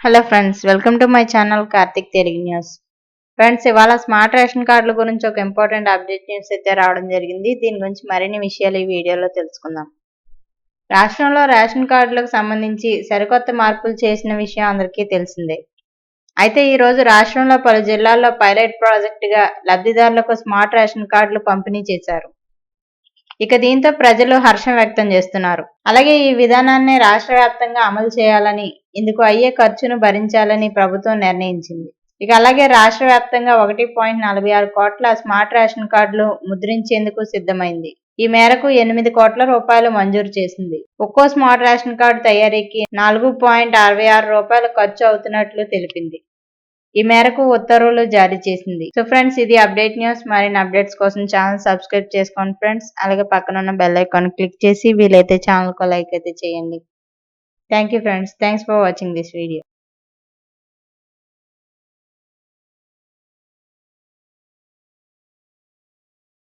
Hello friends welcome to my channel Karthik Telugu news. Friends ఇవాళ smart ration కార్డుల గురించి ఒక ఇంపార్టెంట్ అప్డేట్ న్యూస్ అయితే రావడం జరిగింది. దీని గురించి మరిన్ని విషయాలు ఈ వీడియోలో తెలుసుకుందాం. రాష్ట్రంలో రేషన్ కార్డులకు సంబంధించి సరికొత్త మార్పులు చేసిన విషయం అందరికీ తెలిసిందే. అయితే ఈ రోజు రాష్ట్రంలో పలు జిల్లాల్లో పైలట్ ప్రాజెక్టుగా లబ్ధిదారులకు స్మార్ట్ రేషన్ కార్డులు పంపిణీ చేశారు. ఇక దీంతో ప్రజలు హర్షం వ్యక్తం చేస్తున్నారు. అలాగే ఈ విధానాన్ని రాష్ట్ర వ్యాప్తంగా అమలు చేయాలని ఇందుకు అయ్యే ఖర్చును భరించాలని ప్రభుత్వం నిర్ణయించింది. ఇక అలాగే రాష్ట్ర వ్యాప్తంగా ఒకటి పాయింట్ నలభై ఆరు కోట్ల స్మార్ట్ రేషన్ కార్డులు ముద్రించేందుకు సిద్ధమైంది. ఈ మేరకు ఎనిమిది కోట్ల రూపాయలు మంజూరు చేసింది. ఒక్కో స్మార్ట్ రేషన్ కార్డు తయారీకి నాలుగు పాయింట్ అరవై ఆరు రూపాయలు ఖర్చు అవుతున్నట్లు తెలిపింది. ఈ మేరకు ఉత్తర్వులు జారీ చేసింది. సో ఫ్రెండ్స్ ఇది అప్డేట్ న్యూస్. మరిన్ని అప్డేట్స్ కోసం ఛానల్ సబ్స్క్రైబ్ చేసుకోండి ఫ్రెండ్స్. అలాగే పక్కన ఉన్న బెల్ ఐకాన్ క్లిక్ చేసి వీలైతే ఛానల్కు లైక్ అయితే చేయండి. Thank you friends. Thanks for watching this video.